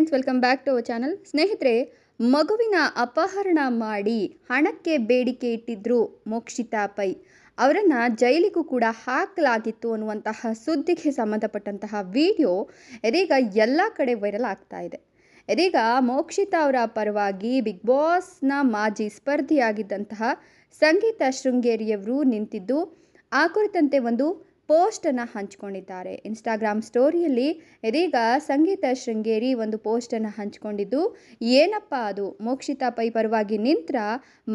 Friends welcome back to our channel ಸ್ನೇಹಿತರೆ, ಮಗುವಿನ ಅಪಹರಣ ಮಾಡಿ ಹಣಕ್ಕೆ ಬೇಡಿಕೆ ಇಟ್ಟಿದ್ರು ಮೋಕ್ಷಿತಾ ಪೈ ಅವರನ್ನು ಜೈಲಿಗೂ ಕೂಡ ಹಾಕಲಾಗಿತ್ತು ಅನ್ನುವಂತಹ ಸುದ್ದಿಗೆ ಸಂಬಂಧಪಟ್ಟಂತಹ ವಿಡಿಯೋ ಇದೀಗ ಎಲ್ಲ ಕಡೆ ವೈರಲ್ ಆಗ್ತಾ ಇದೆ. ಇದೀಗ ಮೋಕ್ಷಿತಾ ಅವರ ಪರವಾಗಿ ಬಿಗ್ ಬಾಸ್ನ ಮಾಜಿ ಸ್ಪರ್ಧಿಯಾಗಿದ್ದಂತಹ ಸಂಗೀತ ಶೃಂಗೇರಿಯವರು ನಿಂತಿದ್ದು, ಆ ಕುರಿತಂತೆ ಒಂದು ಪೋಸ್ಟನ್ನು ಹಂಚಿಕೊಂಡಿದ್ದಾರೆ. ಇನ್ಸ್ಟಾಗ್ರಾಮ್ ಸ್ಟೋರಿಯಲ್ಲಿ ಇದೀಗ ಸಂಗೀತ ಶೃಂಗೇರಿ ಒಂದು ಪೋಸ್ಟನ್ನು ಹಂಚಿಕೊಂಡಿದ್ದು, ಏನಪ್ಪ ಅದು? ಮೋಕ್ಷಿತಾ ಪೈ ಪರವಾಗಿ ನಿಂತ್ರ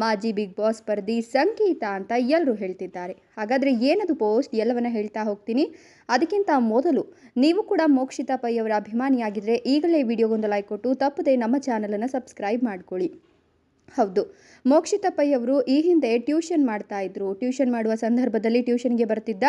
ಮಾಜಿ ಬಿಗ್ ಬಾಸ್ ಸ್ಪರ್ಧಿ ಸಂಗೀತ ಅಂತ ಎಲ್ಲರೂ ಹೇಳ್ತಿದ್ದಾರೆ. ಹಾಗಾದರೆ ಏನದು ಪೋಸ್ಟ್? ಎಲ್ಲವನ್ನ ಹೇಳ್ತಾ ಹೋಗ್ತೀನಿ. ಅದಕ್ಕಿಂತ ಮೊದಲು, ನೀವು ಕೂಡ ಮೋಕ್ಷಿತಾ ಪೈ ಅವರ ಅಭಿಮಾನಿಯಾಗಿದ್ದರೆ ಈಗಲೇ ವಿಡಿಯೋಗೊಂದು ಲೈಕ್ ಕೊಟ್ಟು ತಪ್ಪದೆ ನಮ್ಮ ಚಾನಲನ್ನು ಸಬ್ಸ್ಕ್ರೈಬ್ ಮಾಡ್ಕೊಳ್ಳಿ. ಹೌದು, ಮೋಕ್ಷಿತಾ ಪೈ ಅವರು ಈ ಹಿಂದೆ ಟ್ಯೂಷನ್ ಮಾಡ್ತಾ ಇದ್ರು. ಟ್ಯೂಷನ್ ಮಾಡುವ ಸಂದರ್ಭದಲ್ಲಿ ಟ್ಯೂಷನ್ಗೆ ಬರ್ತಿದ್ದ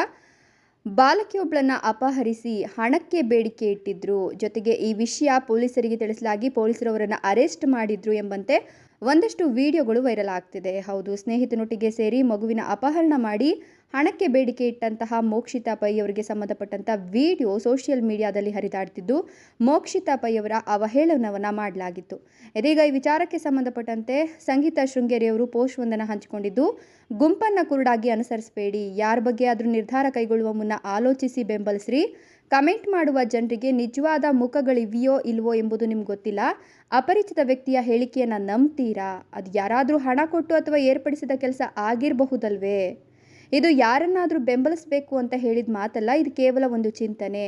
ಬಾಲಕಿಯೊಬ್ಬಳನ್ನ ಅಪಹರಿಸಿ ಹಣಕ್ಕೆ ಬೇಡಿಕೆ ಇಟ್ಟಿದ್ರು. ಜೊತೆಗೆ ಈ ವಿಷಯ ಪೊಲೀಸರಿಗೆ ತಿಳಿಸಲಾಗಿ ಪೊಲೀಸರು ಅವರನ್ನು ಅರೆಸ್ಟ್ ಮಾಡಿದ್ರು ಎಂಬಂತೆ ಒಂದಷ್ಟು ವಿಡಿಯೋಗಳು ವೈರಲ್ ಆಗ್ತಿದೆ. ಹೌದು, ಸ್ನೇಹಿತನೊಟ್ಟಿಗೆ ಸೇರಿ ಮಗುವಿನ ಅಪಹರಣ ಮಾಡಿ ಹಣಕ್ಕೆ ಬೇಡಿಕೆ ಇಟ್ಟಂತಹ ಮೋಕ್ಷಿತಾ ಪೈ ಅವರಿಗೆ ಸಂಬಂಧಪಟ್ಟಂಥ ವಿಡಿಯೋ ಸೋಷಿಯಲ್ ಮೀಡಿಯಾದಲ್ಲಿ ಹರಿದಾಡ್ತಿದ್ದು, ಮೋಕ್ಷಿತಾ ಪೈ ಅವರ ಅವಹೇಳನವನ್ನು ಮಾಡಲಾಗಿತ್ತು. ಇದೀಗ ಈ ವಿಚಾರಕ್ಕೆ ಸಂಬಂಧಪಟ್ಟಂತೆ ಸಂಗೀತ ಶೃಂಗೇರಿ ಅವರು ಪೋಸ್ಟ್ ಒಂದನ್ನು ಹಂಚಿಕೊಂಡಿದ್ದು, ಗುಂಪನ್ನು ಕುರುಡಾಗಿ ಅನುಸರಿಸಬೇಡಿ, ಯಾರ ಬಗ್ಗೆ ಆದರೂ ನಿರ್ಧಾರ ಕೈಗೊಳ್ಳುವ ಮುನ್ನ ಆಲೋಚಿಸಿ ಬೆಂಬಲಿಸ್ರಿ, ಕಮೆಂಟ್ ಮಾಡುವ ಜನರಿಗೆ ನಿಜವಾದ ಮುಖಗಳಿವೆಯೋ ಇಲ್ವೋ ಎಂಬುದು ನಿಮ್ಗೆ ಗೊತ್ತಿಲ್ಲ, ಅಪರಿಚಿತ ವ್ಯಕ್ತಿಯ ಹೇಳಿಕೆಯನ್ನು ನಂಬ್ತೀರಾ? ಅದು ಯಾರಾದರೂ ಹಣ ಕೊಟ್ಟು ಅಥವಾ ಏರ್ಪಡಿಸಿದ ಕೆಲಸ ಆಗಿರಬಹುದಲ್ವೇ? ಇದು ಯಾರನ್ನಾದರೂ ಬೆಂಬಲಿಸಬೇಕು ಅಂತ ಹೇಳಿದ ಮಾತಲ್ಲ ಇದು ಕೇವಲ ಒಂದು ಚಿಂತನೆ.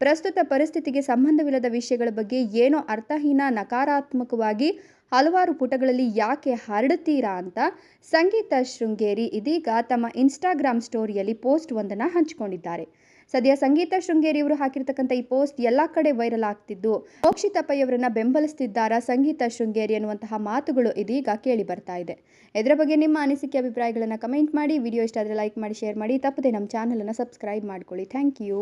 ಪ್ರಸ್ತುತ ಪರಿಸ್ಥಿತಿಗೆ ಸಂಬಂಧವಿಲ್ಲದ ವಿಷಯಗಳ ಬಗ್ಗೆ ಏನೋ ಅರ್ಥಹೀನ, ನಕಾರಾತ್ಮಕವಾಗಿ ಹಲವಾರು ಪುಟಗಳಲ್ಲಿ ಯಾಕೆ ಹರಡುತ್ತೀರಾ ಅಂತ ಸಂಗೀತ ಶೃಂಗೇರಿ ಇದೀಗ ತಮ್ಮ ಇನ್ಸ್ಟಾಗ್ರಾಮ್ ಸ್ಟೋರಿಯಲ್ಲಿ ಪೋಸ್ಟ್ ಒಂದನ್ನು ಹಂಚಿಕೊಂಡಿದ್ದಾರೆ. ಸದ್ಯ ಸಂಗೀತ ಶೃಂಗೇರಿ ಅವರು ಹಾಕಿರ್ತಕ್ಕಂಥ ಈ ಪೋಸ್ಟ್ ಎಲ್ಲ ಕಡೆ ವೈರಲ್ ಆಗ್ತಿದ್ದು. ಮೋಕ್ಷಿತಪ್ಪಯ್ಯವರನ್ನ ಪೈ ಬೆಂಬಲಿಸ್ತಿದ್ದಾರಾ ಸಂಗೀತ ಶೃಂಗೇರಿ ಅನ್ನುವಂತಹ ಮಾತುಗಳು ಇದೀಗ ಕೇಳಿ ಬರ್ತಾ ಇದೆ. ಇದರ ಬಗ್ಗೆ ನಿಮ್ಮ ಅನಿಸಿಕೆ, ಅಭಿಪ್ರಾಯಗಳನ್ನು ಕಮೆಂಟ್ ಮಾಡಿ. ವಿಡಿಯೋ ಇಷ್ಟ ಆದರೆ ಲೈಕ್ ಮಾಡಿ ಶೇರ್ ಮಾಡಿ. ತಪ್ಪದೆ ನಮ್ಮ ಚಾನಲನ್ನು ಸಬ್ಸ್ಕ್ರೈಬ್ ಮಾಡ್ಕೊಳ್ಳಿ. Thank you